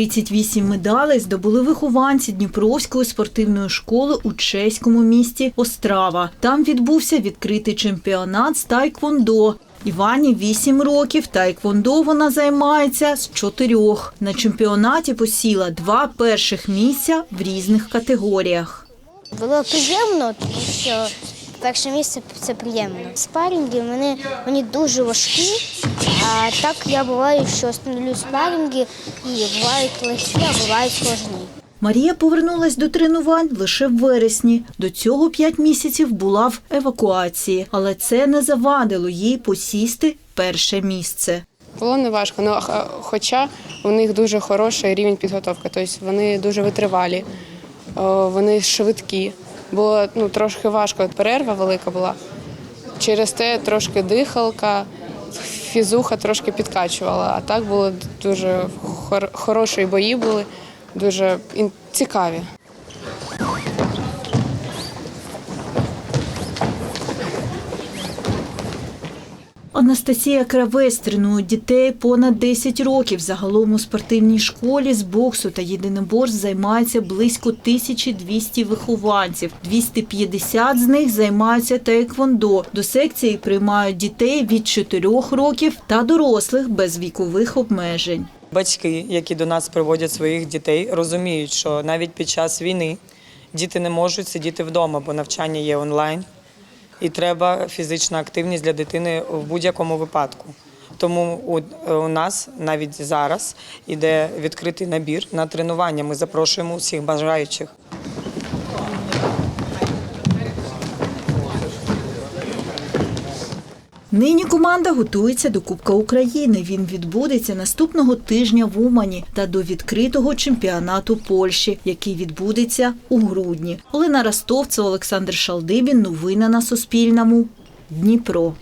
38 медалей здобули вихованці Дніпровської спортивної школи у чеському місті Острава. Там відбувся відкритий чемпіонат з тайквондо. Івані 8 років, тайквондо вона займається з чотирьох. На чемпіонаті посіла два перших місця в різних категоріях. Було приємно, тому що перше місце це приємно. Спарінги вони, вони дуже важкі, а так я буваю, що становлю спарінги і бувають легкі, а бувають складні. Марія повернулась до тренувань лише в вересні. До цього п'ять місяців була в евакуації, але це не завадило їй посісти перше місце. Було не важко, ну, хоча у них дуже хороший рівень підготовки, тобто вони дуже витривалі, вони швидкі. Було ну, трошки важко, перерва велика була. Через те трошки дихалка, фізуха трошки підкачувала, а так було дуже хор- хороші бої були, дуже цікаві. Анастасія Кравець тренує дітей понад 10 років. Загалом у спортивній школі з боксу та єдиноборств займається близько 1200 вихованців. 250 з них займаються таеквондо. До секції приймають дітей від 4 років та дорослих без вікових обмежень. Батьки, які до нас приводять своїх дітей, розуміють, що навіть під час війни діти не можуть сидіти вдома, бо навчання є онлайн, і треба фізична активність для дитини в будь-якому випадку. Тому у, у нас навіть зараз іде відкритий набір на тренування. Ми запрошуємо усіх бажаючих. Нині команда готується до Кубка України. Він відбудеться наступного тижня в Умані та до відкритого чемпіонату Польщі, який відбудеться у грудні. Олена Ростовцева, Олександр Шалдибін. Новини на Суспільному. Дніпро.